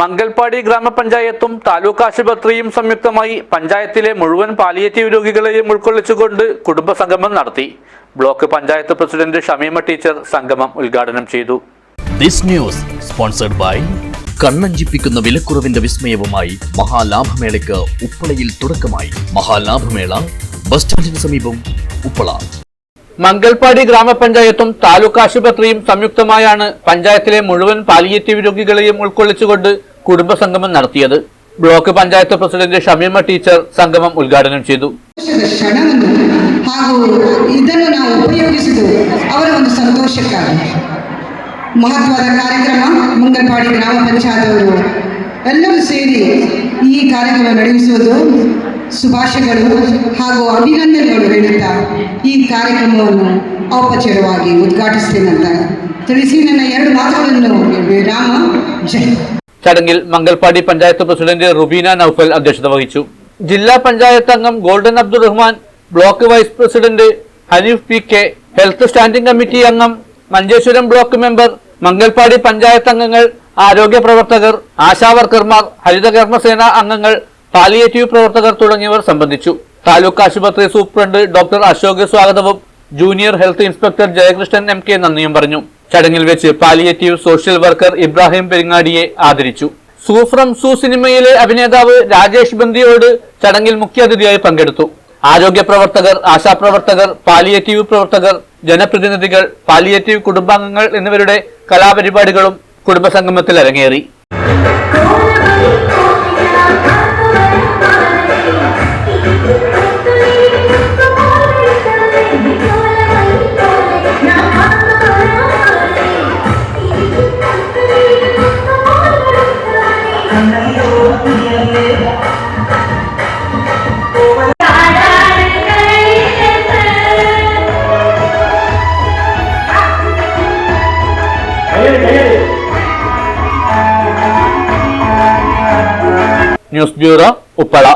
മംഗൽപാടി ഗ്രാമപഞ്ചായത്തും താലൂക്ക് ആശുപത്രിയും സംയുക്തമായി പഞ്ചായത്തിലെ മുഴുവൻ പാലിയേറ്റീവ് രോഗികളെയും ഉൾക്കൊള്ളിച്ചുകൊണ്ട് കുടുംബ സംഗമം നടത്തി. Block panchayat president Shameema teacher സംഗമം ഉദ്ഘാടനം ചെയ്തു. ദിസ് ന്യൂസ് സ്പോൺസർഡ് ബൈ കണ്ണഞ്ചിപ്പിക്കുന്ന വിലക്കുറവിന്റെ വിസ്മയവുമായി മഹാലാഭമേളയ്ക്ക് ഉപ്പളയിൽ തുടക്കമായി. മഹാലാഭമേള ബസ് സ്റ്റാൻഡിന് സമീപം ഉപ്പള. മംഗൽപാടി ഗ്രാമപഞ്ചായത്തും താലൂക്ക് ആശുപത്രിയും സംയുക്തമായാണ് പഞ്ചായത്തിലെ മുഴുവൻ പാലിയേറ്റീവ് രോഗികളെയും ಉಳ್ಕೊಳ್ಳಿಸಿಕೊಂಡು കുടുംബസംഗമം നടത്തിയത് block panchayat president Shameema teacher സംഗമം ഉദ്ഘാടനം ചെയ്തു ಸಂತೋಷದ ಕ್ಷಣವನ್ನು ಹಾಗೂ ಇದನ್ನು ನಾವು ಉಪಯೋಗಿಸುವುದು ಅವರ ಒಂದು ಸಂತೋಷಕ್ಕಾಗಿ ಮಹತ್ವದ ಕಾರ್ಯಕ್ರಮ ಮುಂಗಲ್ಪಾಡಿ ಗ್ರಾಮ ಪಂಚಾಯತ್ ಎಲ್ಲರೂ ಸೇರಿ ಈ ಕಾರ್ಯಕ್ರಮ ನಡೆಸುವುದು ಶುಭಾಶಯಗಳು ಹಾಗೂ ಅಭಿನಂದನೆಗಳು ಹೇಳುತ್ತಾ ಈ ಕಾರ್ಯಕ್ರಮವನ್ನು ಔಪಚಾರವಾಗಿ ಉದ್ಘಾಟಿಸ್ತೇನಂತ ತಿಳಿಸಿ ನನ್ನ ಎರಡು ಮಾತುಗಳನ್ನು ವಿರಾಮ ಜೈ ചടങ്ങിൽ മംഗൽപാടി പഞ്ചായത്ത് പ്രസിഡന്റ് റുബീന നൌഫൽ അധ്യക്ഷത വഹിച്ചു ജില്ലാ പഞ്ചായത്ത് അംഗം golden Abdul Rahman block vice president Haneef P K health standing committee അംഗം മഞ്ചേശ്വരം ബ്ലോക്ക് മെമ്പർ മംഗൽപാടി പഞ്ചായത്ത് അംഗങ്ങൾ ആരോഗ്യ പ്രവർത്തകർ ആശാവർക്കർമാർ ഹരിതകർമ്മസേന അംഗങ്ങൾ പാലിയേറ്റീവ് പ്രവർത്തകർ തുടങ്ങിയവർ സംബന്ധിച്ചു. താലൂക്ക് ആശുപത്രി സൂപ്രണ്ട് ഡോക്ടർ അശോക് സ്വാഗതവും junior health inspector Jayakrishnan M K നന്ദിയും പറഞ്ഞു. ചടങ്ങിൽ വെച്ച് പാലിയേറ്റീവ് സോഷ്യൽ വർക്കർ ഇബ്രാഹിം പെരിങ്ങാടിയെ ആദരിച്ചു. സൂഫ്രം സു സിനിമയിലെ അഭിനേതാവ് രാജേഷ് ബന്ദിയോട് ചടങ്ങിൽ മുഖ്യാതിഥിയായി പങ്കെടുത്തു. ആരോഗ്യ പ്രവർത്തകർ ആശാപ്രവർത്തകർ പാലിയേറ്റീവ് പ്രവർത്തകർ ജനപ്രതിനിധികൾ പാലിയേറ്റീവ് കുടുംബാംഗങ്ങൾ എന്നിവരുടെ കലാപരിപാടികളും കുടുംബസംഗമത്തിൽ അരങ്ങേറി. News bureau Uppala.